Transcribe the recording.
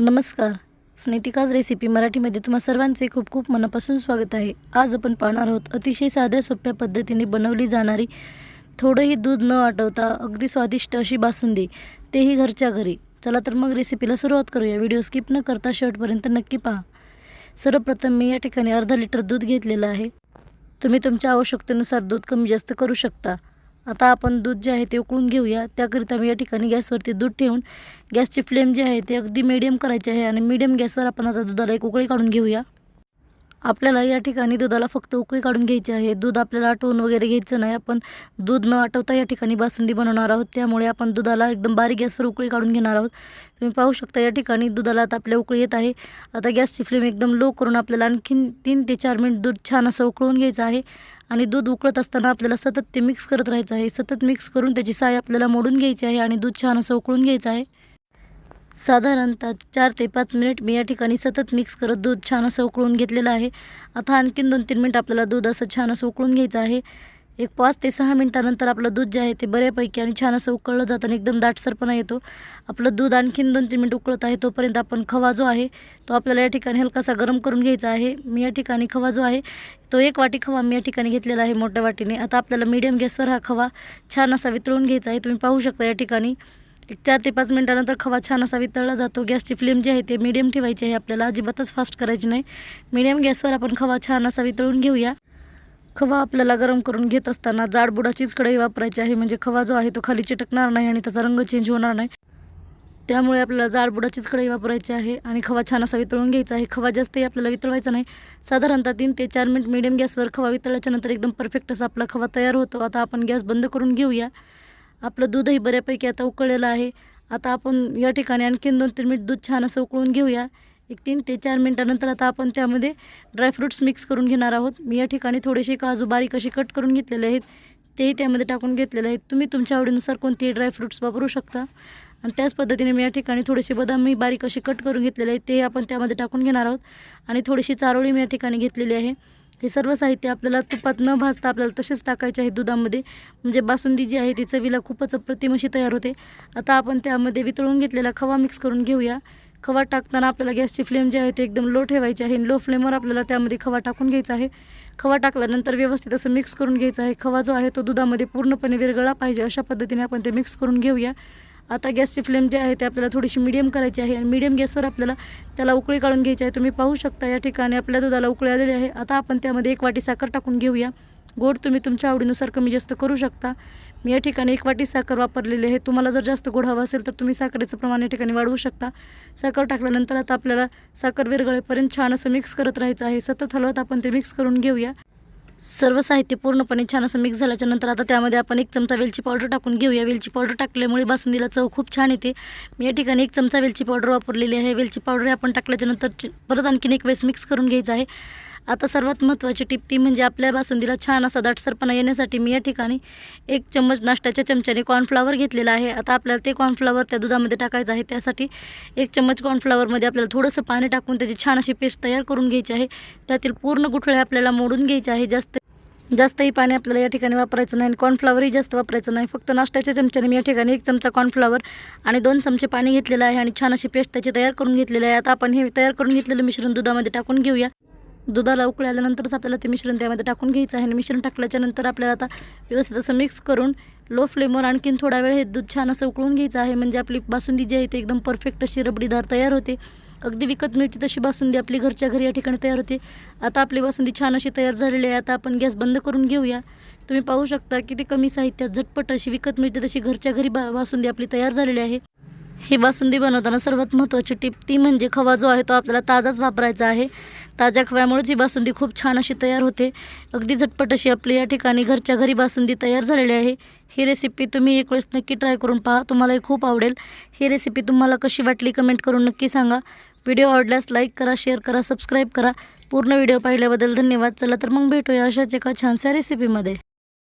नमस्कार. स्नेतिकाज रेसिपी मराठीमध्ये तुम्हा सर्वांचे खूप खूप मनापासून स्वागत आहे. आज आपण पाहणार आहोत अतिशय साध्या सोप्या पद्धतीने बनवली जाणारी थोडंही दूध न आटवता अगदी स्वादिष्ट अशी बासुंदी. तेही घरच्या घरी. चला तर मग रेसिपीला सुरुवात करूया. व्हिडिओ स्किप न करता शेवटपर्यंत नक्की पहा. सर्वप्रथम मी या ठिकाणी अर्धा लिटर दूध घेतलेलं आहे. तुम्ही तुमच्या आवश्यकतेनुसार दूध कमी जास्त करू शकता. आता आपण दूध जे आहे ते उकळून घेऊया. त्याकरिता मी या ठिकाणी गॅसवरती दूध ठेवून गॅसची फ्लेम जी आहे ते अगदी मीडियम करायची आहे आणि मीडियम गॅसवर आपण आता दुधाला एक उकळी काढून घेऊया. आपल्याला या ठिकाणी दुधाला फक्त उकळी काढून घ्यायची आहे. दूध आपल्याला आटवून वगैरे घ्यायचं नाही. आपण दूध न आटवता या ठिकाणी बासुंदी बनवणार आहोत. त्यामुळे आपण दुधाला एकदम बारीक गॅसवर उकळी काढून घेणार आहोत. तुम्ही पाहू शकता या ठिकाणी दुधाला आता आपल्या उकळी येत आहे. आता गॅसची फ्लेम एकदम लो करून आपल्याला आणखीन तीन ते चार मिनिट दूध छान असं उकळून घ्यायचं आहे. आणि दूध उकळत असताना आपल्याला सतत ते मिक्स करत राहायचं आहे. सतत मिक्स करून त्याची साय आपल्याला मोडून घ्यायची आहे आणि दूध छान असं उकळून घ्यायचं आहे. साधारणतः चार ते पाच मिनिट मी या ठिकाणी सतत मिक्स करत दूध छान असं उकळून घेतलेलं आहे. आता आणखीन दोन तीन मिनिट आपल्याला दूध असं छान असं उकळून घ्यायचं आहे. एक पाच ते सहा मिनटानंतर आपलं दूध जे आहे ते बऱ्यापैकी आणि छान असं उकळलं जातं आणि एकदम दाटसरपणा येतो. आपलं दूध आणखीन दोन तीन मिनिट उकळत आहे तोपर्यंत आपण खवा जो आहे तो आपल्याला या ठिकाणी हलकासा गरम करून घ्यायचा आहे. मी या ठिकाणी खवा जो आहे तो एक वाटी खवा मी या ठिकाणी घेतलेला आहे मोठ्या वाटीने. आता आपल्याला मीडियम गॅसवर हा खवा छान असा वितळून घ्यायचा आहे. तुम्ही पाहू शकता या ठिकाणी एक चार ते पाच मिनटानंतर खवा छान असा वितळला जातो. गॅसची फ्लेम जी आहे ते मीडियम ठेवायची आहे. आपल्याला अजिबातच फास्ट करायची नाही. मीडियम गॅसवर आपण खवा छान असा वितळून घेऊया. खवा आपल्याला गरम करून घेत असताना जाड बुडाचीच कढई वापरायची आहे. म्हणजे खवा जो आहे तो खाली चिटकणार नाही आणि त्याचा रंग चेंज होणार नाही. त्यामुळे आपल्याला जाड बुडाचीच कढई वापरायची आहे आणि खवा छान असा वितळून घ्यायचा आहे. खवा जास्तही आपल्याला वितळवायचा नाही. साधारणतः तीन ते चार मिनिट मिडियम गॅसवर खवा वितळल्याच्या नंतर एकदम परफेक्ट असा आपला खवा तयार होतो. आता आपण गॅस बंद करून घेऊया. आपलं दूधही बऱ्यापैकी आता उकळलेलं आहे. आता आपण या ठिकाणी आणखीन दोन तीन मिनिट दूध छान असं उकळून घेऊया. एक तीन ते चार मिनटानंतर आता आपण त्यामध्ये ड्रायफ्रूट्स मिक्स करून घेणार आहोत. मी या ठिकाणी थोडेसे काजू बारीक असे कट करून घेतलेले आहेत. तेही त्यामध्ये टाकून घेतलेले आहेत. तुम्ही तुमच्या आवडीनुसार कोणतेही ड्रायफ्रूट्स वापरू शकता. आणि त्याच पद्धतीने मी या ठिकाणी थोडेसे बदामही बारीक असे कट करून घेतलेले आहेत. ते आपण त्यामध्ये टाकून घेणार आहोत. आणि थोडीशी चारोळी मी या ठिकाणी घेतलेली आहे. हे सर्व साहित्य आपल्याला तुपात न भाजता आपल्याला तसेच टाकायचे आहे दुधामध्ये. म्हणजे बासुंदी जी आहे ती चवीला खूपच अप्रतिम अशी तयार होते. आता आपण त्यामध्ये वितळून घेतलेला खवा मिक्स करून घेऊया. खवा टाकताना आपल्याला गॅसची फ्लेम जी आहे ते एकदम लो ठेवायची आहे. लो फ्लेमवर आपल्याला त्यामध्ये खवा टाकून घ्यायचा आहे. खवा टाकल्यानंतर व्यवस्थित असं मिक्स करून घ्यायचा आहे. खवा जो आहे तो दुधामध्ये पूर्णपणे विरगळा पाहिजे. अशा पद्धतीने आपण ते मिक्स करून घेऊया. आता गॅसची फ्लेम जी आहे ते आपल्याला थोडीशी मीडियम करायची आहे. आणि मीडियम गॅसवर आपल्याला त्याला उकळी काढून घ्यायची आहे. तुम्ही पाहू शकता या ठिकाणी आपल्या दुधाला उकळी आलेली आहे. आता आपण त्यामध्ये एक वाटी साखर टाकून घेऊया. गोड तुम्ही तुमच्या आवडीनुसार कमी जास्त करू शकता. मी या ठिकाणी एक वाटी साखर वापरलेली आहे. तुम्हाला जर जास्त गोड हवं असेल तर तुम्ही साखरेचं प्रमाण या ठिकाणी वाढवू शकता. साखर टाकल्यानंतर आता आपल्याला साखर विरगळेपर्यंत छान असं मिक्स करत राहायचं आहे. सतत हलवत आपण ते मिक्स करून घेऊया. सर्व साहित्य पूर्णपणे छान असं मिक्स झाल्याच्यानंतर आता त्यामध्ये आपण एक चमचा वेलची पावडर टाकून घेऊया. वेलची पावडर टाकल्यामुळे बासुंदीला चव खूप छान येते. मी या ठिकाणी एक चमचा वेलची पावडर वापरलेली आहे. वेलची पावडर आपण टाकल्याच्यानंतर परत आणखीन एक वेळेस मिक्स करून घ्यायचं आहे. आता सर्वात महत्त्वाची टिप ती म्हणजे आपल्या बासुंदीला छान असा दाटसरपणा येण्यासाठी मी या ठिकाणी एक चम्मच नाश्त्याच्या चमच्याने कॉर्नफ्लावर घेतलेला आहे. आता आपल्याला ते कॉर्नफ्लावर त्या दुधामध्ये टाकायचं आहे. त्यासाठी एक चम्मच कॉर्नफ्लावरमध्ये आपल्याला थोडंसं पाणी टाकून त्याची छान अशी पेस्ट तयार करून घ्यायची आहे. त्यातील पूर्ण गुठळे आपल्याला मोडून घ्यायचे आहे. जास्त जास्तही पाणी आपल्याला या ठिकाणी वापरायचं नाही आणि कॉर्नफ्लावरही जास्त वापरायचं नाही. फक्त नाश्त्याच्या चमच्याने मी या ठिकाणी एक चमचा कॉर्नफ्लावर आणि दोन चमचे पाणी घेतलेलं आहे आणि छान अशी पेस्ट त्याची तयार करून घेतलेली आहे. आता आपण हे तयार करून घेतलेलं मिश्रण दुधामध्ये टाकून घेऊया. दुधाला उकळल्यानंतरच आपल्याला ते मिश्रण त्यामध्ये टाकून घ्यायचं आहे. आणि मिश्रण टाकल्याच्यानंतर आपल्याला आता व्यवस्थित असं मिक्स करून लो फ्लेमवर आणखीन थोडा वेळ हे दूध छान असं उकळून घ्यायचं आहे. म्हणजे आपली बासुंदी जी आहे ते एकदम परफेक्ट अशी रबडीदार तयार होते. अगदी विकत मिळते तशी बासुंदी आपली घरच्या घरी या ठिकाणी तयार होते. आता आपली बासुंदी छान अशी तयार झालेली आहे. आता आपण गॅस बंद करून घेऊया. तुम्ही पाहू शकता किती कमी साहित्यात झटपट अशी विकत मिळते तशी घरच्या घरी बा बासुंदी आपली तयार झालेली आहे. ही बासुंदी बनवताना सर्वात महत्त्वाची टीप ती म्हणजे खवा जो आहे तो आपल्याला ताजाच वापरायचा आहे. ताज्या खव्यामुळेच ही बासुंदी खूप छान अशी तयार होते. अगदी झटपट अशी आपली या ठिकाणी घरच्या घरी बासुंदी तयार झालेली आहे. ही रेसिपी तुम्ही एक वेळेस नक्की ट्राय करून पहा तुम्हालाही खूप आवडेल. ही रेसिपी तुम्हाला कशी वाटली कमेंट करून नक्की सांगा. व्हिडिओ आवडल्यास लाईक करा शेअर करा सबस्क्राईब करा. पूर्ण व्हिडिओ पाहिल्याबद्दल धन्यवाद. चला तर मग भेटूया अशाच एका छानशा रेसिपीमध्ये